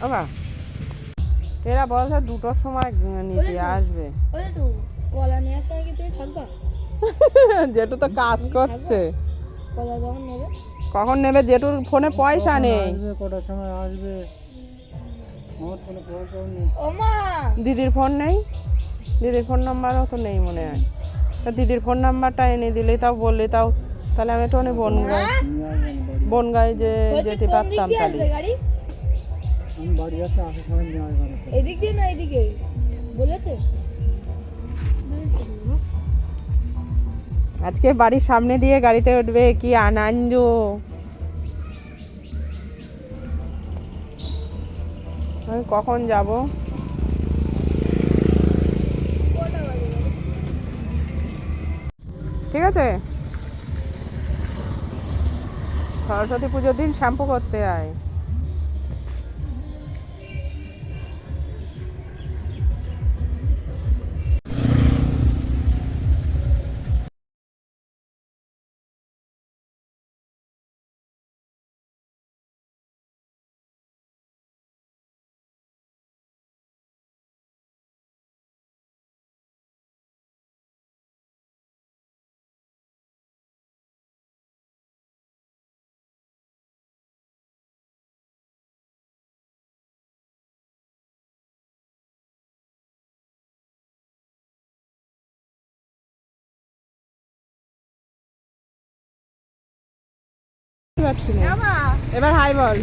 বাবা এরা বলছে দুটোর সময় নিতে আসবে। কলা নেওয়ার সময় কি তুমি থাকবা? জেঠু তো কাজ করছে। কলা যখন নেবে? কখন নেবে? জেঠুর ফোনে পয়সা নেই। আসবে কটার সময় দিদির ফোন নেই? দিদির ফোন নাম্বারও তো নেই মনে হয়। তা দিদির ফোন নাম্বারটা এনে দিলে তাও বললে তাও তাহলে আমি একটু নিয়ে আসবেন যে যেতে পারতাম তাহলে। আমি বাড়ি আসে আসার সময় নিয়ে আসবেন এদিক দিয়ে না এদিকে? বলেছে। আজকে বাড়ির সামনে দিয়ে গাড়িতে উঠবে কি আনন্দ? আমি কখন যাব? ঠিক আছে? সরস্বতী পুজোর দিন শ্যাম্পু করতে আয়। পারছি না এবার হাই বল।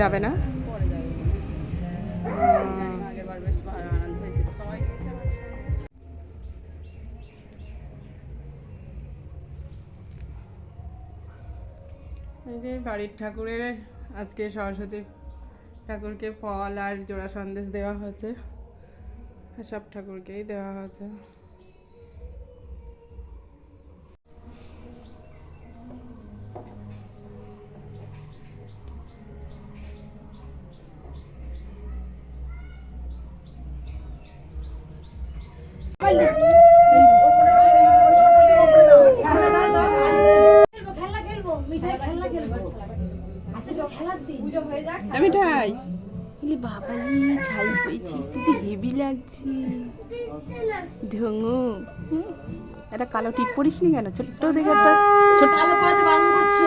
যাবে না? এই যে বাড়ির ঠাকুরের আজকে সরস্বতী ঠাকুরকে ফল আর জোড়া সন্দেশ দেওয়া হয়েছে। সব ঠাকুরকেই দেওয়া হয়েছে। খেলা খেলব মিঠাই খেলা খেলব আচ্ছা সব খেলার দিন পুজো হয়ে যাক আমি বলি বাবা ছাই পেয়েছিস তুই তো হেভি লাগছি। ঢঙ্গু একটা কালো টিপ পরিস নি কেন? ছোট্ট দেখে একটা ছোট কালো পড়াতে বারণ করছ?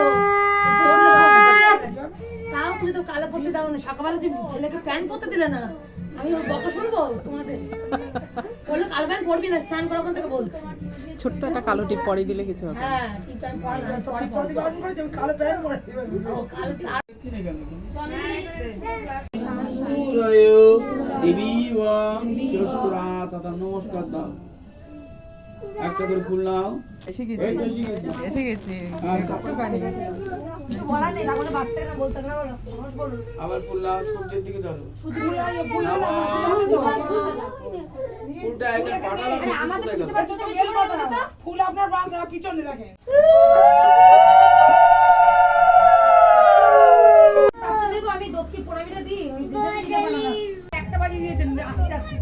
তাও তুমি তো কালো পড়তে দাও না সকালবেলা তুমি ছেলেকে প্যান্ট পরতে দিলে না আমি ওর বকা শুনব তোমাদের? বলল কালো প্যান্ট পরবি না স্নান থেকে বলছি। ছোট্ট একটা কালো টিপ পরিয়ে দিলে কিছু হবে হ্যাঁ পরে পরে কালো নমস্কার দাও একটা করে ফুল নাও। এসে গেছি। এসে গেছি। আবার ফুল নাও সূর্যের দিকে ধরো। ফুলটা একবার পাঠালাম কোথায় গেল? তাতে দেবো, আমি দক্ষিণ পোড়ামিটা দিই। একটা বাজিয়ে দিয়েছেন আসতে আসতে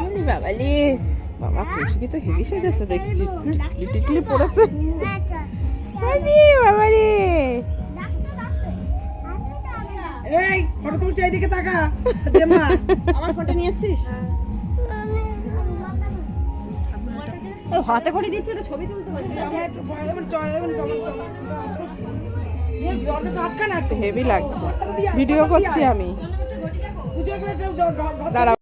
বলি বাবা। লে। তো হেভি সেজেছে দেখছিস টিকলি টিকলি পড়েছে। বলি এই ফটো তুলছে এইদিকে তাকা। দে মা আমার ফটো নিয়ে এসছিস? হাতে করে দিচ্ছে তো ছবি তুলতে পারি হেভি লাগছে। ভিডিও করছি আমি। দাঁড়াও।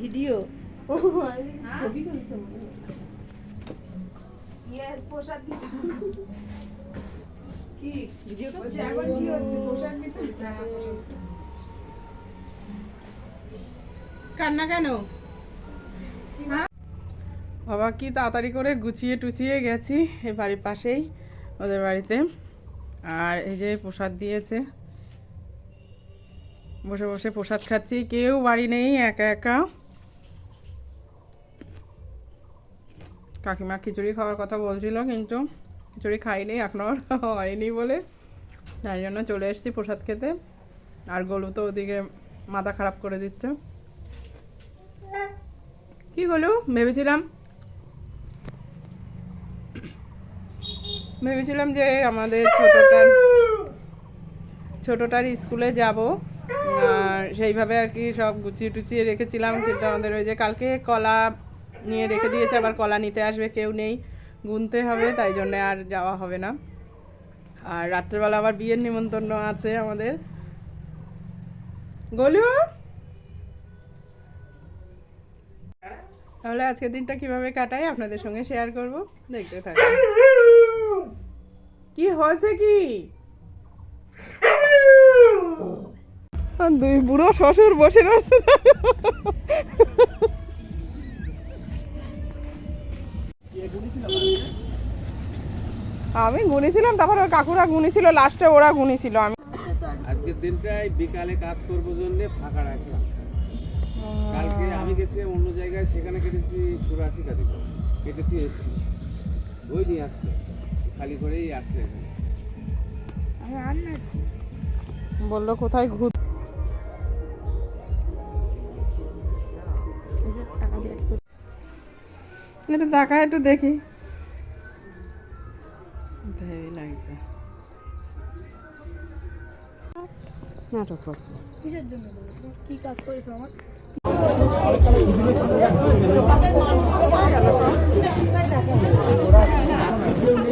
ভিডিও কি? ভিডিও করছে। এখন কি হচ্ছে? পোশাক নিতে? পোশাক। কান্না কেন? বাবা কি তাড়াতাড়ি করে গুছিয়ে টুচিয়ে গেছি এই বাড়ির পাশেই, ওদের বাড়িতে। আর এই যে প্রসাদ দিয়েছে। বসে বসে প্রসাদ খাচ্ছি, কেউ বাড়ি নেই, একা একা। কাকিমা খিচুড়ি খাওয়ার কথা বলছিল, কিন্তু খিচুড়ি খাইনি, এখনও হয়নি বলে। তাই জন্য চলে এসেছি প্রসাদ খেতে। আর গলু তো ওদিকে মাথা খারাপ করে দিচ্ছে। কি গলু, ভেবেছিলাম ভেবেছিলাম যে আমাদের ছোটটার ছোটটার স্কুলে যাব। আর সেইভাবে আর কি সব গুছিয়ে টুচিয়ে রেখেছিলাম। কিন্তু আমাদের ওই যে কালকে কলা নিয়ে রেখে দিয়েছে, আবার কলা নিতে আসবে, কেউ নেই। গুনতে হবে, তাই জন্য আর যাওয়া হবে না। আর রাত্রেবেলা আবার বিয়ের নিমন্ত্রণ আছে আমাদের। গলু! তাহলে আজকের দিনটা কীভাবে কাটাই? আপনাদের সঙ্গে শেয়ার করব। দেখতে থাকুন। কি হয়েছে কি? দুই বুড়ো শ্বশুর বসে রয়েছে আমি গুনেছিলাম তারপর ওই কাকুরা গুনেছিল লাস্টে ওরা গুনেছিল আমি আজকের দিনটাই বিকালে কাজ করব জন্য ফাঁকা রাখলাম। কালকে আমি গেছি অন্য জায়গায় সেখানে কেটেছি চুরাশি কাটি করে। কেটেছি এসছি ওই নিয়ে আসলে খালি করেই আসলে এখানে। বলল কোথায় ঘুর এটা দেখা একটু দেখি। হেভি লাগছে নাটক করছে। কিসের জন্য কি কাজ করেছ আমার?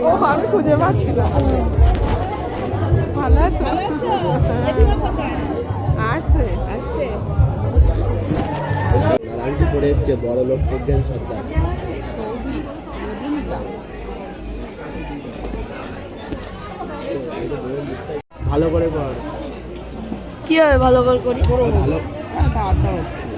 ও আমি খুঁজে পাচ্ছি না ভালো আছো? আসছে। আসছে। আন্টি পরে এসছে বড় লোক প্রজ্ঞান সর্দার। ভালো করে কর কি হবে ভালো করে করি? ভালো। একটা আড্ডা হচ্ছে।